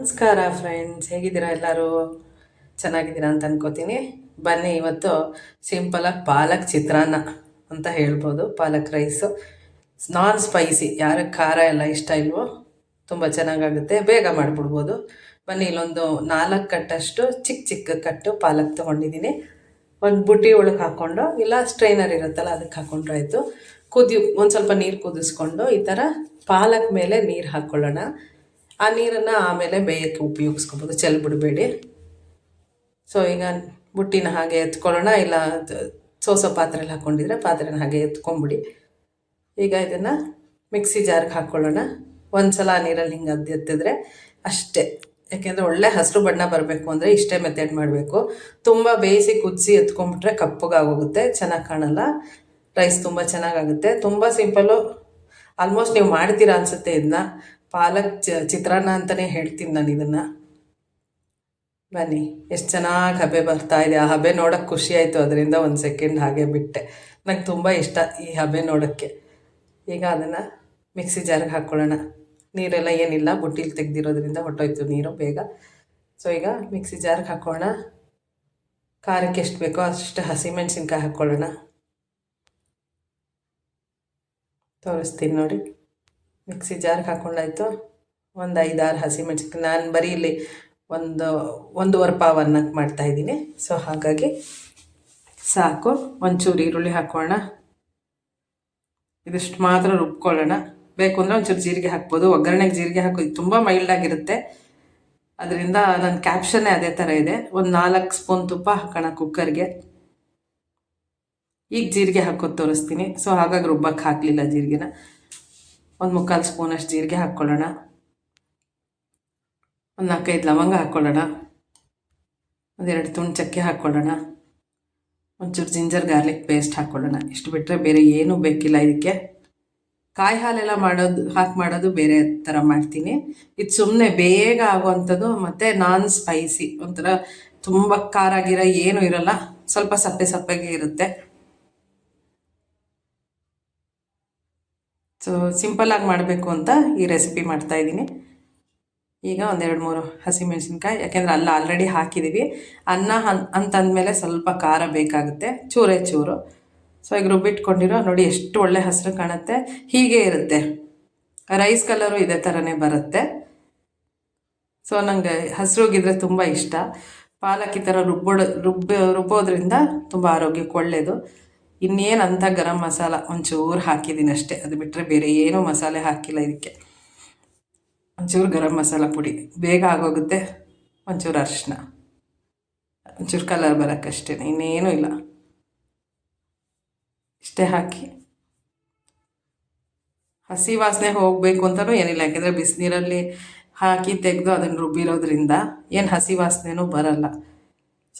ನಮಸ್ಕಾರ ಫ್ರೆಂಡ್ಸ್ ಹೇಗಿದ್ದೀರಾ ಎಲ್ಲರೂ? ಚೆನ್ನಾಗಿದ್ದೀರಾ ಅಂತ ಅನ್ಕೋತೀನಿ. ಬನ್ನಿ ಇವತ್ತು ಸಿಂಪಲಾಗಿ ಪಾಲಕ್ ಚಿತ್ರಾನ್ನ ಅಂತ ಹೇಳ್ಬೋದು. ಪಾಲಕ್ ರೈಸು ನಾನ್ ಸ್ಪೈಸಿ ಯಾರಿಗೆ ಖಾರ ಎಲ್ಲ ಇಷ್ಟ ಇಲ್ವೋ, ತುಂಬ ಚೆನ್ನಾಗಾಗುತ್ತೆ. ಬೇಗ ಮಾಡಿಬಿಡ್ಬೋದು. ಬನ್ನಿ ಇಲ್ಲೊಂದು ನಾಲ್ಕು ಕಟ್ಟಷ್ಟು ಚಿಕ್ಕ ಚಿಕ್ಕ ಕಟ್ಟು ಪಾಲಕ್ ತೊಗೊಂಡಿದ್ದೀನಿ. ಒಂದು ಬುಟ್ಟಿ ಒಳಗೆ ಹಾಕ್ಕೊಂಡು ಇಲ್ಲ ಸ್ಟ್ರೈನರ್ ಇರುತ್ತಲ್ಲ ಅದಕ್ಕೆ ಹಾಕ್ಕೊಂಡ್ರೆ ಆಯಿತು. ಕುದಿ, ಒಂದು ಸ್ವಲ್ಪ ನೀರು ಕುದಿಸ್ಕೊಂಡು ಈ ಥರ ಪಾಲಕ್ ಮೇಲೆ ನೀರು ಹಾಕ್ಕೊಳ್ಳೋಣ ಆ ನೀರನ್ನು ಆಮೇಲೆ ಬೇಯಕ್ಕೆ ಉಪಯೋಗಿಸ್ಕೊಬೋದು, ಚೆಲ್ ಬಿಡಬೇಡಿ. ಸೊ ಈಗ ಬುಟ್ಟಿನ ಹಾಗೆ ಎತ್ಕೊಳ್ಳೋಣ, ಇಲ್ಲ ಸೋಸ ಪಾತ್ರೆಲಿ ಹಾಕ್ಕೊಂಡಿದ್ರೆ ಪಾತ್ರೆನ ಹಾಗೆ ಎತ್ಕೊಂಬಿಡಿ. ಈಗ ಇದನ್ನು ಮಿಕ್ಸಿ ಜಾರ್ಗೆ ಹಾಕ್ಕೊಳ್ಳೋಣ. ಒಂದು ಸಲ ನೀರಲ್ಲಿ ಹಿಂಗೆ ಅದ್ದು ಎತ್ತಿದ್ರೆ ಅಷ್ಟೇ. ಯಾಕೆಂದರೆ ಒಳ್ಳೆ ಹಸಿರು ಬಣ್ಣ ಬರಬೇಕು ಅಂದರೆ ಇಷ್ಟೇ ಮೆಥಡ್ ಮಾಡಬೇಕು. ತುಂಬ ಬೇಯಿಸಿ ಕುದಿಸಿ ಎತ್ಕೊಂಡ್ಬಿಟ್ರೆ ಕಪ್ಪಗಾಗೋಗುತ್ತೆ ಚೆನ್ನಾಗಿ ಕಾಣಲ್ಲ. ರೈಸ್ ತುಂಬ ಚೆನ್ನಾಗಾಗುತ್ತೆ ತುಂಬ ಸಿಂಪಲ್ಲು ಆಲ್ಮೋಸ್ಟ್ ನೀವು ಮಾಡ್ತೀರಾ ಅನಿಸುತ್ತೆ ಇದನ್ನ ಪಾಲಕ್ ಚ, ಚಿತ್ರಾನ್ನ ಅಂತಲೇ ಹೇಳ್ತೀನಿ ನಾನು ಇದನ್ನು. ಬನ್ನಿ, ಎಷ್ಟು ಚೆನ್ನಾಗಿ ಹಬೆ ಬರ್ತಾ ಇದೆ. ಆ ಹಬೆ ನೋಡೋಕ್ಕೆ ಖುಷಿ ಆಯಿತು, ಅದರಿಂದ ಒಂದು ಸೆಕೆಂಡ್ ಹಾಗೆ ಬಿಟ್ಟೆ. ನಂಗೆ ತುಂಬ ಇಷ್ಟ ಈ ಹಬೆ ನೋಡೋಕ್ಕೆ. ಈಗ ಅದನ್ನು ಮಿಕ್ಸಿ ಜಾರ್ಗೆ ಹಾಕ್ಕೊಳ್ಳೋಣ ನೀರೆಲ್ಲ ಏನಿಲ್ಲ, ಬುಟ್ಟಿಲಿ ತೆಗೆದಿರೋದ್ರಿಂದ ಹೊಟ್ಟೋಯ್ತು ನೀರು ಬೇಗ. ಸೊ ಈಗ ಮಿಕ್ಸಿ ಜಾರ್ಗೆ ಹಾಕ್ಕೊಳ್ಳೋಣ ಖಾರಕ್ಕೆ ಎಷ್ಟು ಬೇಕೋ ಅಷ್ಟು ಹಸಿಮೆಣ್ಸಿನ್ಕಾಯಿ ಹಾಕ್ಕೊಳ್ಳೋಣ ತೋರಿಸ್ತೀನಿ ನೋಡಿ. ಮಿಕ್ಸಿ ಜಾರ್ಗೆ ಹಾಕ್ಕೊಂಡಾಯ್ತು ಒಂದು ಐದಾರು ಹಸಿಮೆಣ್ಸಿನ್ಕಾಯಿ ನಾನು ಬರೀ ಇಲ್ಲಿ ಒಂದು, ಒಂದೂವರೆ ಪಾವ್ ಅನ್ನಕ್ಕೆ ಮಾಡ್ತಾಯಿದ್ದೀನಿ ಸೊ ಹಾಗಾಗಿ ಸಾಕು. ಒಂಚೂರು ಈರುಳ್ಳಿ ಹಾಕ್ಕೊಳ್ಳೋಣ ಇದಿಷ್ಟು ಮಾತ್ರ ರುಬ್ಕೊಳ್ಳೋಣ. ಬೇಕು ಅಂದರೆ ಒಂಚೂರು ಜೀರಿಗೆ ಹಾಕ್ಬೋದು. ಒಗ್ಗರಣೆಗೆ ಜೀರಿಗೆ ಹಾಕೋದು ತುಂಬ ಮೈಲ್ಡ್ ಆಗಿರುತ್ತೆ. ಅದರಿಂದ ನನ್ನ ಕ್ಯಾಪ್ಷನ್ನೇ ಅದೇ ಥರ ಇದೆ. ಒಂದು ನಾಲ್ಕು ಸ್ಪೂನ್ ತುಪ್ಪ ಹಾಕೋಣ ಕುಕ್ಕರ್ಗೆ. ಈಗ ಜೀರಿಗೆ ಹಾಕೋದು ತೋರಿಸ್ತೀನಿ. ಸೊ ಹಾಗಾಗಿ ರುಬ್ಬಕ್ಕೆ ಹಾಕಲಿಲ್ಲ ಜೀರಿಗೆನ. ಒಂದು ಮುಕ್ಕಾಲು ಸ್ಪೂನಷ್ಟು ಜೀರಿಗೆ ಹಾಕ್ಕೊಳ್ಳೋಣ. ಒಂದು ನಾಲ್ಕೈದು ಲವಂಗ ಹಾಕ್ಕೊಳ್ಳೋಣ. ಒಂದೆರಡು ತುಂಡು ಚಕ್ಕೆ ಹಾಕ್ಕೊಳ್ಳೋಣ. ಒಂಚೂರು ಜಿಂಜರ್ ಗಾರ್ಲಿಕ್ ಪೇಸ್ಟ್ ಹಾಕ್ಕೊಳ್ಳೋಣ. ಇಷ್ಟು ಬಿಟ್ಟರೆ ಬೇರೆ ಏನೂ ಬೇಕಿಲ್ಲ ಇದಕ್ಕೆ ಕಾಯಿ ಹಾಲೆಲ್ಲ ಮಾಡೋದು, ಹಾಕಿ ಮಾಡೋದು ಬೇರೆ ಥರ ಮಾಡ್ತೀನಿ. ಇದು ಸುಮ್ಮನೆ ಬೇಗ ಆಗುವಂಥದ್ದು ಮತ್ತು ನಾನ್ ಸ್ಪೈಸಿ ಒಂಥರ ತುಂಬ ಖಾರ ಗಿರ ಏನೂ ಇರಲ್ಲ. ಸ್ವಲ್ಪ ಸಪ್ಪೆ ಸಪ್ಪೆಗೆ ಇರುತ್ತೆ. ಸೊ ಸಿಂಪಲ್ಲಾಗಿ ಮಾಡಬೇಕು ಅಂತ ಈ ರೆಸಿಪಿ ಮಾಡ್ತಾ ಇದ್ದೀನಿ. ಈಗ ಒಂದೆರಡು ಮೂರು ಹಸಿಮೆಣಸಿನ್ಕಾಯಿ ಯಾಕೆಂದರೆ ಅಲ್ಲ ಆಲ್ರೆಡಿ ಹಾಕಿದ್ದೀವಿ ಅನ್ನ ಹನ್, ಅಂತಂದಮೇಲೆ ಸ್ವಲ್ಪ ಖಾರ ಬೇಕಾಗುತ್ತೆ, ಚೂರೇ ಚೂರು. ಸೊ ಈಗ ರುಬ್ಬಿಟ್ಕೊಂಡಿರೋ ನೋಡಿ ಎಷ್ಟು ಒಳ್ಳೆ ಹಸಿರು ಕಾಣುತ್ತೆ. ಹೀಗೆ ಇರುತ್ತೆ. ರೈಸ್ ಕಲರು ಇದೇ ಥರನೇ ಬರುತ್ತೆ. ಸೊ ನನಗೆ ಹಸಿರುಗಿದ್ರೆ ತುಂಬ ಇಷ್ಟ. ಪಾಲಕ್ ಈ ಥರ ರುಬ್ಬೋಡ, ರುಬ್ಬ, ರುಬ್ಬೋದ್ರಿಂದ ತುಂಬ ಆರೋಗ್ಯಕ್ಕೆ ಒಳ್ಳೆಯದು ಇನ್ನೇನು ಅಂಥ ಗರಂ ಮಸಾಲ? ಒಂಚೂರು ಹಾಕಿದ್ದೀನಿ ಅಷ್ಟೇ. ಅದು ಬಿಟ್ಟರೆ ಬೇರೆ ಏನೂ ಮಸಾಲೆ ಹಾಕಿಲ್ಲ ಇದಕ್ಕೆ ಒಂಚೂರು ಗರಂ ಮಸಾಲ ಪುಡಿ. ಬೇಗ ಆಗೋಗುತ್ತೆ. ಒಂಚೂರು ಅರಿಶಿನ. ಒಂಚೂರು ಕಲರ್ ಬರೋಕ್ಕಷ್ಟೇ ಇನ್ನೇನೂ ಇಲ್ಲ. ಇಷ್ಟೇ ಹಾಕಿ. ಹಸಿ ವಾಸನೆ ಹೋಗಬೇಕು ಅಂತಲೂ ಏನಿಲ್ಲ. ಯಾಕೆಂದರೆ ಬಿಸಿನೀರಲ್ಲಿ ಹಾಕಿ ತೆಗೆದು ಅದನ್ನು ರುಬ್ಬಿರೋದ್ರಿಂದ ಏನು ಹಸಿ ವಾಸನೆನೂ ಬರಲ್ಲ.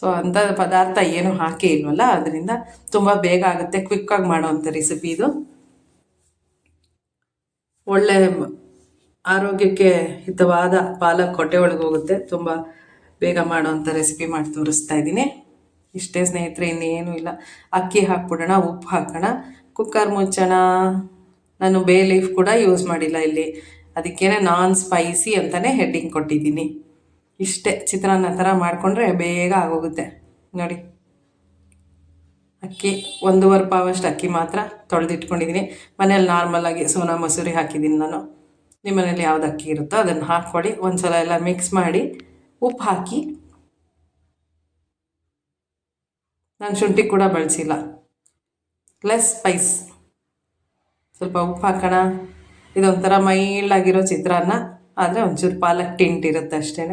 ಸೊ ಅಂಥ ಪದಾರ್ಥ ಏನು ಹಾಕಿ ಇಲ್ವಲ್ಲ? ಅದರಿಂದ ತುಂಬ ಬೇಗ ಆಗುತ್ತೆ. ಕ್ವಿಕ್ಕಾಗಿ ಮಾಡೋವಂಥ ರೆಸಿಪಿ ಇದು. ಒಳ್ಳೆ ಆರೋಗ್ಯಕ್ಕೆ ಹಿತವಾದ ಪಾಲಕ್ ಹೊಟ್ಟೆ ಒಳಗೆ ಹೋಗುತ್ತೆ. ತುಂಬ ಬೇಗ ಮಾಡೋವಂಥ ರೆಸಿಪಿ ಮಾಡಿ ತೋರಿಸ್ತಾ ಇದ್ದೀನಿ. ಇಷ್ಟೇ ಸ್ನೇಹಿತರೆ, ಇನ್ನೇನು ಇಲ್ಲ. ಅಕ್ಕಿ ಹಾಕ್ಬಿಡೋಣ, ಉಪ್ಪು ಹಾಕೋಣ. ಕುಕ್ಕರ್ ಮುಚ್ಚೋಣ. ನಾನು ಬೇ ಲೀಫ್ ಕೂಡ ಯೂಸ್ ಮಾಡಿಲ್ಲ ಇಲ್ಲಿ. ಅದಕ್ಕೇನೆ ನಾನ್ ಸ್ಪೈಸಿ ಅಂತಲೇ ಹೆಡ್ಡಿಂಗ್ ಕೊಟ್ಟಿದ್ದೀನಿ. ಇಷ್ಟೇ ಚಿತ್ರಾನ್ನ ಥರ ಮಾಡಿಕೊಂಡ್ರೆ ಬೇಗ ಆಗೋಗುತ್ತೆ. ನೋಡಿ. ಅಕ್ಕಿ, ಒಂದೂವರೆ ಪಾವಷ್ಟು ಅಕ್ಕಿ ಮಾತ್ರ ತೊಳೆದಿಟ್ಕೊಂಡಿದ್ದೀನಿ. ಮನೇಲಿ ನಾರ್ಮಲಾಗಿ ಸೋನಾ ಮಸೂರಿ ಹಾಕಿದ್ದೀನಿ ನಾನು. ನಿಮ್ಮ ಮನೇಲಿ ಯಾವ್ದು ಅಕ್ಕಿ ಇರುತ್ತೋ ಅದನ್ನು ಹಾಕ್ಕೊಡಿ ಒಂದು ಸಲ ಎಲ್ಲ ಮಿಕ್ಸ್ ಮಾಡಿ ಉಪ್ಪು ಹಾಕಿ. ನಾನು ಶುಂಠಿ ಕೂಡ ಬಳಸಿಲ್ಲ. ಲೆಸ್ ಸ್ಪೈಸ್ ಸ್ವಲ್ಪ ಉಪ್ಪು ಹಾಕೋಣ. ಇದೊಂಥರ ಮೈಲ್ಡಾಗಿರೋ ಚಿತ್ರಾನ್ನ. ಆದರೆ ಒಂಚೂರು ಪಾಲಕ್ ಟಿಂಟ್ ಇರುತ್ತೆ ಅಷ್ಟೇ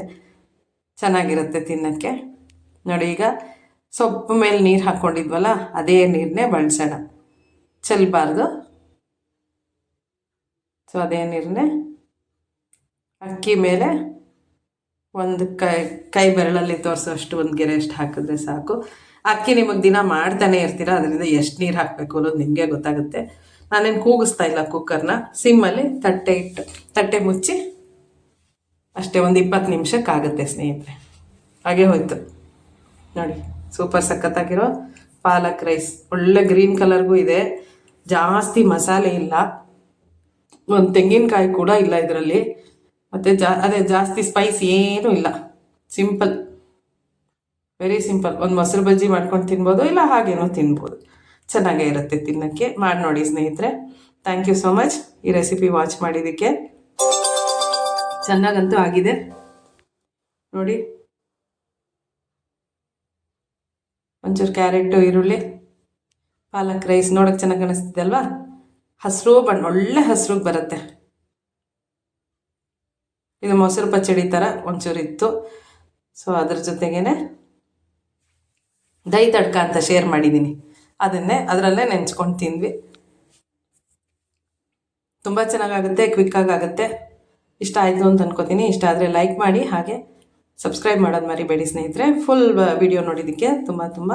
ಚೆನ್ನಾಗಿರುತ್ತೆ ತಿನ್ನೋಕ್ಕೆ. ನೋಡಿ ಈಗ ಸೊಪ್ಪು ಮೇಲೆ ನೀರು ಹಾಕ್ಕೊಂಡಿದ್ವಲ್ಲ ಅದೇ ನೀರನ್ನೇ ಬಳಸೋಣ. ಚೆಲ್ಲಬಾರ್ದು ಸೊ ಅದೇ ನೀರನ್ನೇ ಅಕ್ಕಿ ಮೇಲೆ ಒಂದು ಕೈ ಕೈ ಬೆರಳಲ್ಲಿ ತೋರಿಸೋಷ್ಟು ಒಂದು ಗೆರೆ ಎಷ್ಟು ಹಾಕಿದ್ರೆ ಸಾಕು. ಅಕ್ಕಿ ನಿಮಗೆ ದಿನ ಮಾಡ್ತಾನೆ ಇರ್ತೀರ, ಅದರಿಂದ ಎಷ್ಟು ನೀರು ಹಾಕಬೇಕು ಅನ್ನೋದು ನಿಮಗೆ ಗೊತ್ತಾಗುತ್ತೆ. ನಾನೇನು ಕೂಗಿಸ್ತಾ ಇಲ್ಲ ಕುಕ್ಕರ್ನ ಸಿಮ್ಮಲ್ಲಿ ತಟ್ಟೆ ಇಟ್ಟು, ತಟ್ಟೆ ಮುಚ್ಚಿ ಅಷ್ಟೇ ಒಂದು ಇಪ್ಪತ್ತು ನಿಮಿಷಕ್ಕಾಗುತ್ತೆ ಸ್ನೇಹಿತರೆ. ಹಾಗೆ ಹೋಯ್ತು. ನೋಡಿ ಸೂಪರ್ ಸಖತ್ತಾಗಿರೋ ಪಾಲಕ್ ರೈಸ್ ಒಳ್ಳೆ ಗ್ರೀನ್ ಕಲರ್ಗೂ ಇದೆ. ಜಾಸ್ತಿ ಮಸಾಲೆ ಇಲ್ಲ. ಒಂದು ತೆಂಗಿನಕಾಯಿ ಕೂಡ ಇಲ್ಲ ಇದರಲ್ಲಿ. ಮತ್ತು ಜಾ, ಅದೇ ಜಾಸ್ತಿ ಸ್ಪೈಸ್ ಏನೂ ಇಲ್ಲ. ಸಿಂಪಲ್ ವೆರಿ ಸಿಂಪಲ್ ಒಂದು ಮೊಸರು ಬಜ್ಜಿ ಮಾಡ್ಕೊಂಡು ತಿನ್ಬೋದು, ಇಲ್ಲ ಹಾಗೇನೋ ತಿನ್ಬೋದು. ಚೆನ್ನಾಗೇ ಇರುತ್ತೆ ತಿನ್ನೋಕ್ಕೆ. ಮಾಡಿ ನೋಡಿ ಸ್ನೇಹಿತರೆ. ಥ್ಯಾಂಕ್ ಯು ಸೋ ಮಚ್ ಈ ರೆಸಿಪಿ ವಾಚ್ ಮಾಡಿದ್ದಕ್ಕೆ. ಚೆನ್ನಾಗಂತೂ ಆಗಿದೆ. ನೋಡಿ. ಒಂಚೂರು ಕ್ಯಾರೆಟು, ಈರುಳ್ಳಿ, ಪಾಲಕ್, ರೈಸ್ ನೋಡೋಕೆ ಚೆನ್ನಾಗಿ ಕಾಣಿಸ್ತಿದೆ ಅಲ್ವಾ? ಹಸಿರು ಬಣ್ಣ, ಒಳ್ಳೆ ಹಸ್ರಿಗೆ ಬರುತ್ತೆ. ಇದು ಮೊಸರು ಪಚ್ಚಡಿ ಥರ ಒಂಚೂರು ಇತ್ತು. ಸೊ ಅದ್ರ ಜೊತೆಗೇನೆ ದಹಿ ತಡ್ಕ ಅಂತ ಶೇರ್ ಮಾಡಿದ್ದೀನಿ ಅದನ್ನೇ ಅದರಲ್ಲೇ ನೆಂಚ್ಕೊಂಡು ತಿಂದ್ವಿ. ತುಂಬ ಚೆನ್ನಾಗಾಗುತ್ತೆ ಕ್ವಿಕ್ಕಾಗಿ ಆಗುತ್ತೆ. ಇಷ್ಟ ಆಯಿತು ಅಂತ ಅನ್ಕೋತೀನಿ. ಇಷ್ಟ ಆದರೆ ಲೈಕ್ ಮಾಡಿ, ಹಾಗೆ ಸಬ್ಸ್ಕ್ರೈಬ್ ಮಾಡೋದು ಮರಿಬೇಡಿ ಸ್ನೇಹಿತರೆ. ಫುಲ್ ವಿಡಿಯೋ ನೋಡಿದ್ದಕ್ಕೆ ತುಂಬ ತುಂಬ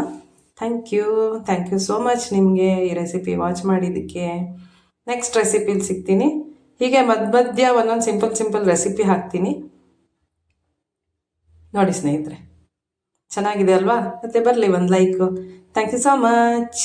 thank you thank you so much ನಿಮಗೆ ಈ ರೆಸಿಪಿ ವಾಚ್ ಮಾಡಿದ್ದಕ್ಕೆ. ನೆಕ್ಸ್ಟ್ ರೆಸಿಪಿಲಿ ಸಿಗ್ತೀನಿ. ಹೀಗೆ ಮಧ್ಯ ಮಧ್ಯ ಒಂದೊಂದು ಸಿಂಪಲ್ ಸಿಂಪಲ್ ರೆಸಿಪಿ ಹಾಕ್ತೀನಿ. ನೋಡಿ ಸ್ನೇಹಿತರೆ. ಚೆನ್ನಾಗಿದೆ ಅಲ್ವಾ? ಮತ್ತೆ ಬರಲಿ ಒಂದು like thank you so much